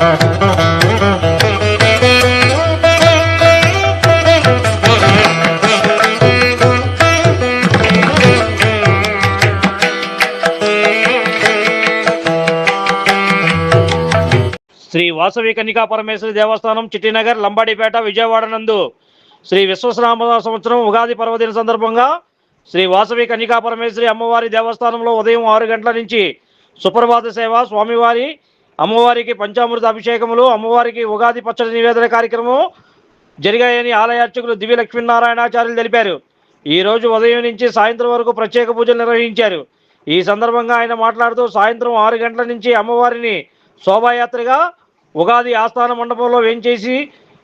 శ్రీ వాసవి కన్నికా పరమేశ్వరి దేవస్థానం చిట్టినగర్ లంబాడిపేట విజయవాడ నందు శ్రీ విశ్వశ్రామ సంవత్సరం ఉగాది పర్వదిన సందర్భంగా శ్రీ వాసవి కన్నికా పరమేశ్వరి అమ్మవారి దేవస్థానంలో ఉదయం ఆరు గంటల నుంచి సుప్రభాత సేవ స్వామివారి అమ్మవారికి పంచామృత అభిషేకములు అమ్మవారికి ఉగాది పచ్చడి నివేదన కార్యక్రమం జరిగాయని ఆలయ అర్చకులు దివ్య లక్ష్మీనారాయణాచార్యులు తెలిపారు. ఈ రోజు ఉదయం నుంచి సాయంత్రం వరకు ప్రత్యేక పూజలు నిర్వహించారు. ఈ సందర్భంగా ఆయన మాట్లాడుతూ సాయంత్రం ఆరు గంటల నుంచి అమ్మవారిని శోభాయాత్రగా ఉగాది ఆస్థాన మండపంలో వేంచేసి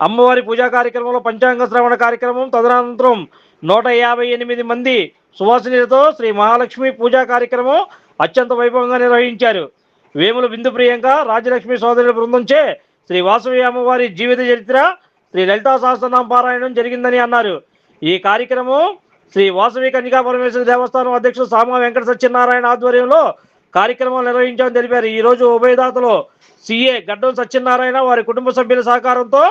అమ్మవారి పూజా కార్యక్రమంలో పంచాంగ శ్రవణ కార్యక్రమం తదనంతరం నూట యాభై ఎనిమిది మంది సువాసినిలతో శ్రీ మహాలక్ష్మి పూజా కార్యక్రమం అత్యంత వైభవంగా నిర్వహించారు. వేముల బిందు ప్రియాంక రాజలక్ష్మి సోదరుల బృందంచే శ్రీ వాసవి అమ్మవారి జీవిత చరిత్ర శ్రీ లలితా సహస్రనామ పారాయణం జరిగిందని అన్నారు. ఈ కార్యక్రమం శ్రీ వాసవి కన్యకా పరమేశ్వర దేవస్థానం అధ్యక్షుడు సామా వెంకట సత్యనారాయణ ఆధ్వర్యంలో కార్యక్రమం నిర్వహించామని తెలిపారు. ఈ రోజు ఉభయదాతలో సిఏ గడ్డం సత్యనారాయణ వారి కుటుంబ సభ్యుల సహకారంతో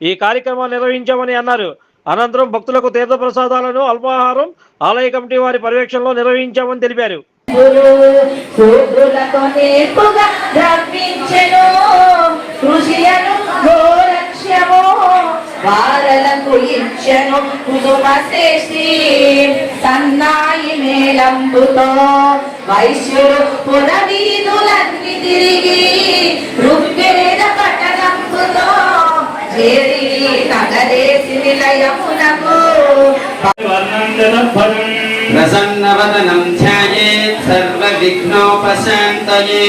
ఈ కార్యక్రమాన్ని నిర్వహించామని అన్నారు. అనంతరం భక్తులకు తీర్థ ప్రసాదాలను అల్పాహారం ఆలయ కమిటీ వారి పర్యవేక్షణలో నిర్వహించామని తెలిపారు. శూద్రులకు నేర్పుగా ద్రవించెను కృషియను గోరక్ష్యము వారలకు ఇచ్చను కుటుంబ శ్రేష్ఠి సన్నాయి మేలంబుతో వైశ్యులు పురవీధులన్నీ తిరిగి ఋగ్వేద పట్టణంబుతో చేరి నగరేసి నిలయమునకు ప్రసన్నవదనం ధ్యాయేత్ సర్వ విఘ్నోపశాంతయే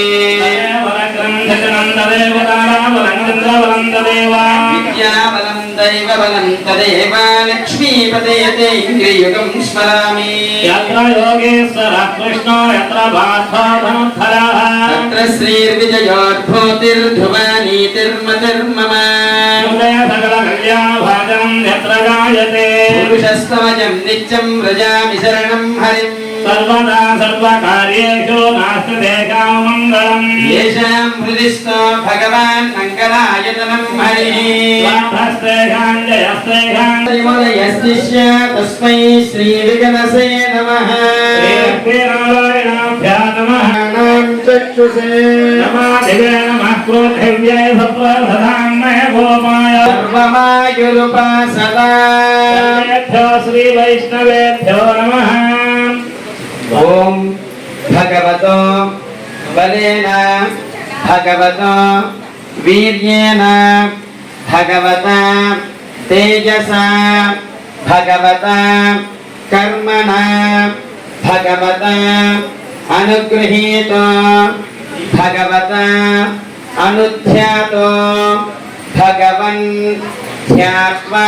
లక్ష్మీపదయతే ఇంద్రియయుగం స్మరామి. యాత్ర యోగేశ్వర కృష్ణో యాత్ర బాధ్వాధనుద్ధరః తత్ర శ్రీర్విజయోద్భూతిర్ధువానీతిర్మతిర్మమ. హృదయ సకల కళ్యాణభాగం యాత్ర గాయతే. పురుషస్తవజం నిత్యం వ్రజామి శరణం హరిం. సర్వదా సర్వకార్యేషు నాస్తి దేశాం మంగళం ఏషాం హృదిస్థో భగవాన్ మంగళాయతనం హరిః. స్వాహస్తేషాం జయస్తేషాం విమలయస్తిష్య తస్మై శ్రీ విఘ్నసే నమః. శ్రీ నారాయణాభ్యా సదా. శ్రీ వైష్ణవేభ్యో నమః. ॐ भगवतो बलेन भगवतो भगवता तेजसा भगवता कर्मणा भगवता अनुगृहीतो भगवता अनुध्यातो भगवन् ध्यात्वा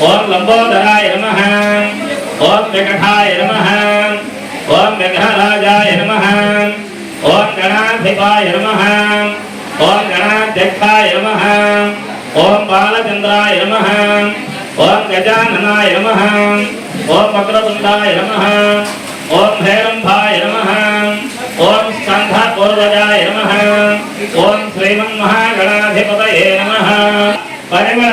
ของลำบอดได้รมะหังของเบกทายธรรมะหังของเบกหารายารรมะหังของกนาเทพายธรรมะหังของกนาเด็กทายธรรมะหังของบาลจันทรายรมะหังของกจานนายรมะหังของมกรตุนดายรมะหังของเฮรมพายธรรมะหังของสังฆปรวจายรมะหังของเสรีมังมหากราเทพตายรมะหังไปเมื่อ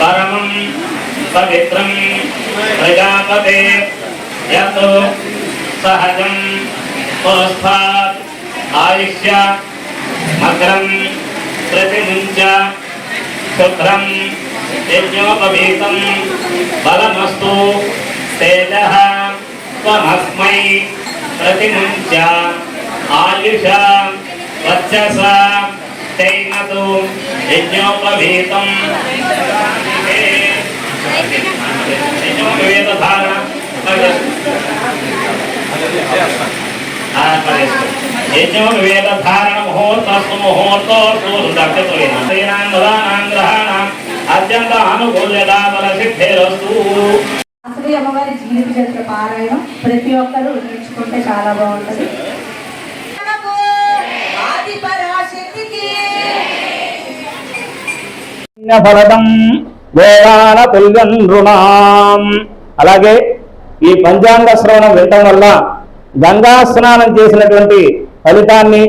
परमं पवित्रं प्रजापते यतो सहजं पुरस्तात् आयुष्य मग्रं प्रतिमुञ्च शुभ्रं यज्ञोपवीतं बलमस्तु तेजः त्वमस्मै प्रतिमुञ्च आयुष वर्चसा చైనతు యజ్ఞోపవీతం యజ్ఞోపవీత ధారణ యజ్ఞోపవేద ధారణ ముహూర్తస్తు ముహూర్తో నక్షత్రీనాం దదానాం గ్రహాణం అత్యంత అనుకూల్యదాబల సిద్ధేరస్తు అసలు అమ్మవారి జీవిత చరిత్ర పారాయణం ప్రతి ఒక్కరూ నేర్చుకుంటే చాలా బాగుంటుంది. యజ్ఞఫలదం వేదాన తుల్యం రుణాం అలాగే ఈ పంచాంగ శ్రవణం వినటం వల్ల గంగా స్నానం చేసినటువంటి ఫలితాన్ని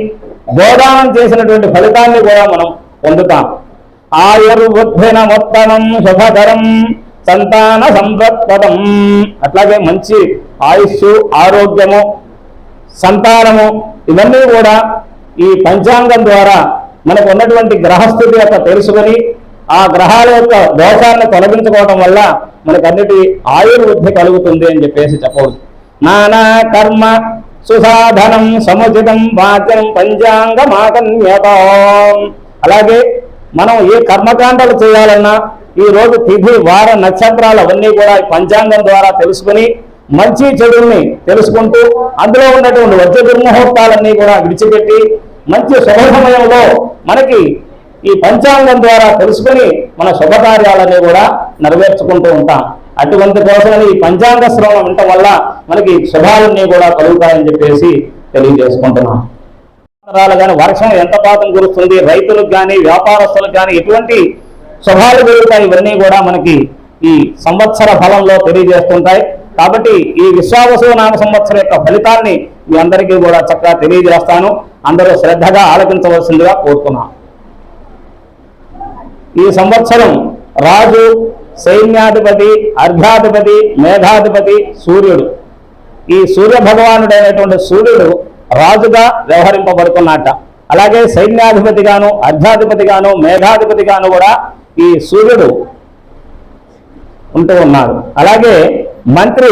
గోదానం చేసినటువంటి ఫలితాన్ని కూడా మనం పొందుతాం. ఆయుర్బుద్ధిన మొత్తనం శుభకరం సంతాన సంపత్పదం అట్లాగే మంచి ఆయుస్సు ఆరోగ్యము సంతానము ఇవన్నీ కూడా ఈ పంచాంగం ద్వారా మనకు ఉన్నటువంటి గ్రహస్థితి యొక్క తెలుసుకొని ఆ గ్రహాల యొక్క దోషాలను తొలగించుకోవడం వల్ల మనకు అన్నిటి ఆయుర్వృద్ధి కలుగుతుంది అని చెప్పేసి చెప్పవచ్చు. నానా కర్మ సుసాధనం సముచితం వాక్యం పంచాంగమాకన్యతాం అలాగే మనం ఏ కర్మకాండలు చేయాలన్నా ఈ రోజు తిథి వార నక్షత్రాలు అవన్నీ కూడా పంచాంగం ద్వారా తెలుసుకుని మంచి చెడుల్ని తెలుసుకుంటూ అందులో ఉన్నటువంటి వజ్ర దుర్ముహూర్తాలన్నీ కూడా విడిచిపెట్టి మంచి శుభ సమయంలో మనకి ఈ పంచాంగం ద్వారా తెలుసుకుని మన శుభకార్యాలని కూడా నెరవేర్చుకుంటూ ఉంటాం. అటువంటి కోసమని ఈ పంచాంగ శ్రవణం ఉండటం వల్ల మనకి శుభాలన్నీ కూడా కలుగుతాయని చెప్పేసి తెలియజేసుకుంటున్నాం. కానీ వర్షం ఎంత పాతం కురుస్తుంది రైతులకు కానీ వ్యాపారస్తులకు కానీ ఎటువంటి శుభాలు కలుగుతాయి ఇవన్నీ కూడా మనకి ఈ సంవత్సర ఫలంలో తెలియజేస్తుంటాయి. కాబట్టి ఈ విశ్వావసు నామ సంవత్సరం యొక్క ఫలితాన్ని మీ అందరికీ కూడా చక్కగా తెలియజేస్తాను. అందరూ శ్రద్ధగా ఆలకించవలసిందిగా కోరుతున్నాను ఈ సంవత్సరం రాజు సైన్యాధిపతి అర్ఘాధిపతి మేఘాధిపతి సూర్యుడు. ఈ సూర్య భగవానుడైనటువంటి సూర్యుడు రాజుగా వ్యవహరింపబడుతున్నట్ట అలాగే సైన్యాధిపతిగాను అర్ఘాధిపతిగాను మేఘాధిపతిగాను కూడా ఈ సూర్యుడు ఉంటూ ఉన్నాడు. అలాగే మంత్రి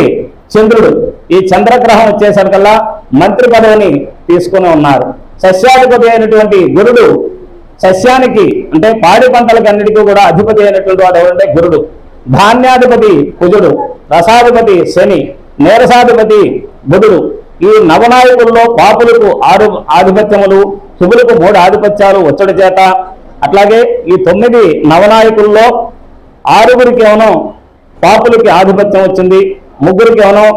చంద్రుడు ఈ చంద్రగ్రహం వచ్చేసరికల్లా మంత్రి పదవిని తీసుకుని ఉన్నారు. సస్యాధిపతి అయినటువంటి గురుడు సస్యానికి అంటే పాడి పంటలకు అన్నిటికీ కూడా అధిపతి అయినటువంటి వాడు ఎవరంటే గురుడు. ధాన్యాధిపతి కుజుడు రసాధిపతి శని నీరసాధిపతి బుధుడు. ఈ నవనాయకుల్లో పాపులకు ఆరు ఆధిపత్యములు శుభులకు మూడు ఆధిపత్యాలు ఒచ్చడి చేత. అట్లాగే ఈ తొమ్మిది నవనాయకుల్లో ఆరుగురికి ఏమనో పాపులకి ఆధిపత్యం వచ్చింది ముగ్గురికి ఏమనో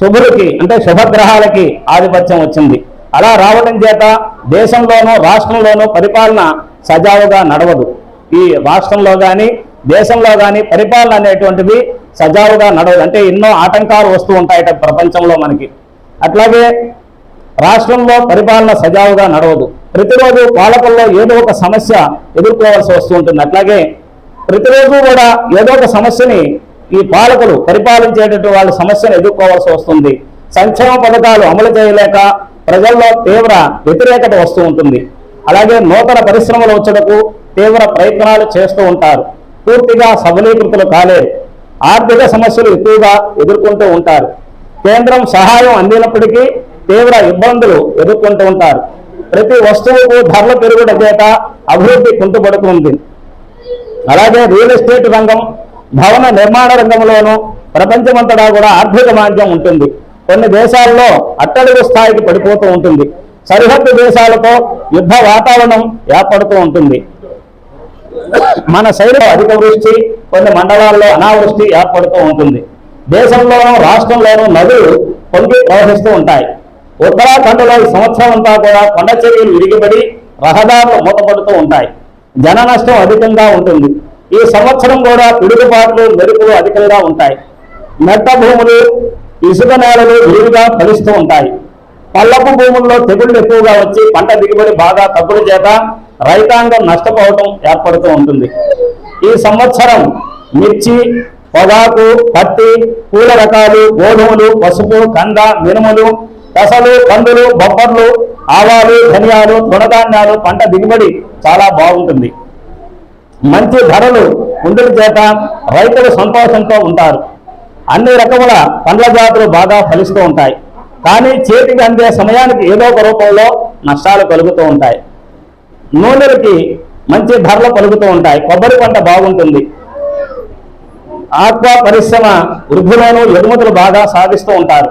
శుభులకి అంటే శుభగ్రహాలకి ఆధిపత్యం వచ్చింది. అలా రావడం చేత దేశంలోనూ రాష్ట్రంలోనూ పరిపాలన సజావుగా నడవదు. ఈ రాష్ట్రంలో కానీ దేశంలో కానీ పరిపాలన అనేటువంటిది సజావుగా నడవదు. అంటే ఎన్నో ఆటంకాలు వస్తూ ఉంటాయట ప్రపంచంలో మనకి. అట్లాగే రాష్ట్రంలో పరిపాలన సజావుగా నడవదు. ప్రతిరోజు పాలకుల్లో ఏదో ఒక సమస్య ఎదుర్కోవాల్సి వస్తూ ఉంటుంది. అట్లాగే ప్రతిరోజు కూడా ఏదో ఒక సమస్యని ఈ పాలకులు పరిపాలించేటటువంటి వాళ్ళ సమస్యను ఎదుర్కోవాల్సి వస్తుంది. సంక్షేమ పథకాలు అమలు చేయలేక ప్రజల్లో తీవ్ర వ్యతిరేకత వస్తూ ఉంటుంది. అలాగే నూతన పరిశ్రమలు వచ్చుటకు తీవ్ర ప్రయత్నాలు చేస్తూ ఉంటారు. పూర్తిగా సబలీకృతులు కాలేదు. ఆర్థిక సమస్యలు ఎక్కువగా ఎదుర్కొంటూ ఉంటారు. కేంద్రం సహాయం అందినప్పటికీ తీవ్ర ఇబ్బందులు ఎదుర్కొంటూ ఉంటారు. ప్రతి వస్తువుకు ధరల పెరుగుట చేత అభివృద్ధి కుంటుపడుతుంది. అలాగే రియల్ ఎస్టేట్ రంగం భవన నిర్మాణ రంగంలోనూ ప్రపంచమంతటా కూడా ఆర్థిక మాంద్యం ఉంటుంది. కొన్ని దేశాల్లో అట్టడుగు స్థాయికి పడిపోతూ ఉంటుంది. సరిహద్దు దేశాలతో యుద్ధ వాతావరణం ఏర్పడుతూ ఉంటుంది. మన శైలిలో అధిక వృష్టి కొన్ని మండలాల్లో అనావృష్టి ఏర్పడుతూ ఉంటుంది. దేశంలోనూ రాష్ట్రంలోనూ నదులు పొంగి ప్రవహిస్తూ ఉంటాయి. ఉత్తరాఖండ్లో ఈ సంవత్సరం అంతా కూడా కొండ చర్యలు విరిగిపడి రహదారులు మూతపడుతూ ఉంటాయి. జన నష్టం అధికంగా ఉంటుంది. ఈ సంవత్సరం కూడా పిడుగుపాట్లు మెరుపులు అధికంగా ఉంటాయి. మెట్ట భూములు ఇసుక నేలలు విరివిగా ఫలిస్తూ ఉంటాయి. పల్లపు భూముల్లో తెగుళ్ళు ఎక్కువగా వచ్చి పంట దిగుబడి బాగా తగ్గుల చేత రైతాంగం నష్టపోవటం ఏర్పడుతూ ఉంటుంది. ఈ సంవత్సరం మిర్చి పొగాకు పత్తి పూల రకాలు గోధుమలు పసుపు కంద మినుములు పెసలు కందులు బొబ్బర్లు ఆవాలు ధనియాలు తృణధాన్యాలు పంట దిగుబడి చాలా బాగుంటుంది. మంచి ధరలు ఉండుల చేత రైతులు సంతోషంతో ఉంటారు. అన్ని రకముల పండ్ల జాతులు బాగా ఫలిస్తూ ఉంటాయి. కానీ చేతికి అందే సమయానికి ఏదో ఒక రూపంలో నష్టాలు కలుగుతూ ఉంటాయి. నూనెలకి మంచి ధరలు కలుగుతూ ఉంటాయి. కొబ్బరి పంట బాగుంటుంది. ఆక్వా పరిశ్రమ వృద్ధిలోనూ ఎగుమతులు బాగా సాధిస్తూ ఉంటారు.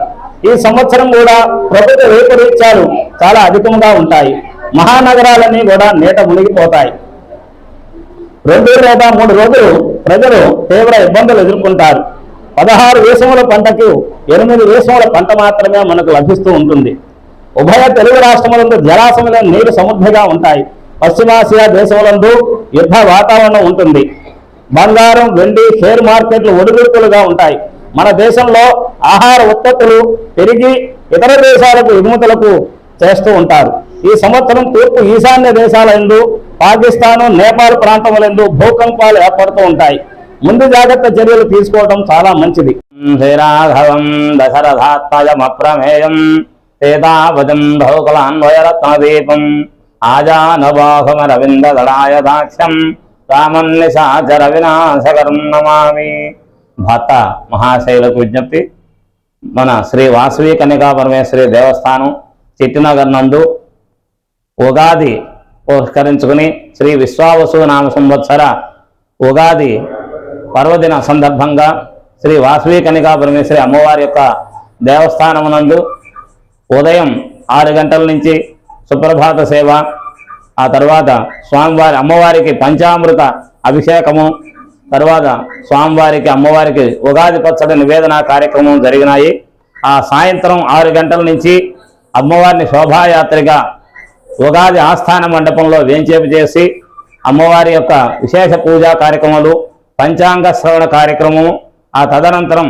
ఈ సంవత్సరం కూడా ప్రభుత్వ రీత్యాలు చాలా అధికంగా ఉంటాయి. మహానగరాలన్నీ కూడా నీట మునిగిపోతాయి. రెండు లేదా మూడు రోజులు ప్రజలు తీవ్ర ఇబ్బందులు ఎదుర్కొంటారు. పదహారు వేసముల పంటకు ఎనిమిది వేసముల పంట మాత్రమే మనకు లభిస్తూ ఉంటుంది. ఉభయ తెలుగు రాష్ట్రములందు జలాశముల నీరు సమృద్ధిగా ఉంటాయి. పశ్చిమాసియా దేశములందు యుద్ధ వాతావరణం ఉంటుంది. బంగారం వెండి షేర్ మార్కెట్లు ఒడిదుడుకులుగా ఉంటాయి. మన దేశంలో ఆహార ఉత్పత్తులు పెరిగి ఇతర దేశాలకు ఎగుమతులకు చేస్తూ ఉంటారు. ఈ సంవత్సరం తూర్పు ఈశాన్య దేశాల ఎందు పాకిస్తాను నేపాల్ ప్రాంతములందు భూకంపాలు ఏర్పడుతూ ఉంటాయి. ముందు జాగ్రత్త చర్యలు తీసుకోవడం చాలా మంచిది. శ్రీరాఘవం దశరథాత్మజమప్రమేయం సీతాపదం బహుకులాన్వయరత్నదీపం ఆజానబాహుమరవింద దళాయ దాక్ష్యం రామం నిశాచర వినాశకరం నమామి. భర్త మహాశైలకు విజ్ఞప్తి మన శ్రీ వాసవి కన్యకా పరమేశ్వరి దేవస్థానం చిట్టినగర్ నందు ఉగాది పురస్కరించుకుని శ్రీ విశ్వావసు నామ సంవత్సర ఉగాది పర్వదిన సందర్భంగా శ్రీ వాసవి కనికా పరమేశ్వరి అమ్మవారి యొక్క దేవస్థానం నందు ఉదయం ఆరు గంటల నుంచి సుప్రభాత సేవ ఆ తర్వాత స్వామివారి అమ్మవారికి పంచామృత అభిషేకము తర్వాత స్వామివారికి అమ్మవారికి ఉగాది పచ్చడి నివేదన కార్యక్రమం జరిగినాయి. ఆ సాయంత్రం ఆరు గంటల నుంచి అమ్మవారిని శోభాయాత్రగా ఉగాది ఆస్థాన మండపంలో వేంచేపు చేసి అమ్మవారి యొక్క విశేష పూజా కార్యక్రమాలు పంచాంగ శ్రవణ కార్యక్రమము. ఆ తదనంతరం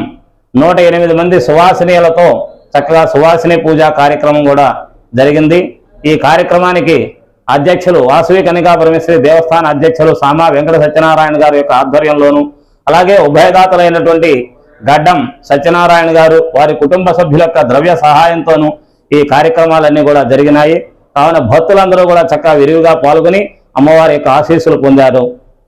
నూట ఎనిమిది మంది సువాసినీయులతో చక్కగా సువాసిని పూజా కార్యక్రమం కూడా జరిగింది. ఈ కార్యక్రమానికి అధ్యక్షులు వాసవి కనికా పరమేశ్వరి దేవస్థాన అధ్యక్షులు సామా వెంకట సత్యనారాయణ గారి యొక్క ఆధ్వర్యంలోను అలాగే ఉభయదాతలైనటువంటి గడ్డం సత్యనారాయణ గారు వారి కుటుంబ సభ్యుల యొక్క ద్రవ్య సహాయంతోనూ ఈ కార్యక్రమాలన్నీ కూడా జరిగినాయి. కావున భక్తులందరూ కూడా చక్కగా విరివిగా పాల్గొని అమ్మవారి యొక్క ఆశీస్సులు పొందారు.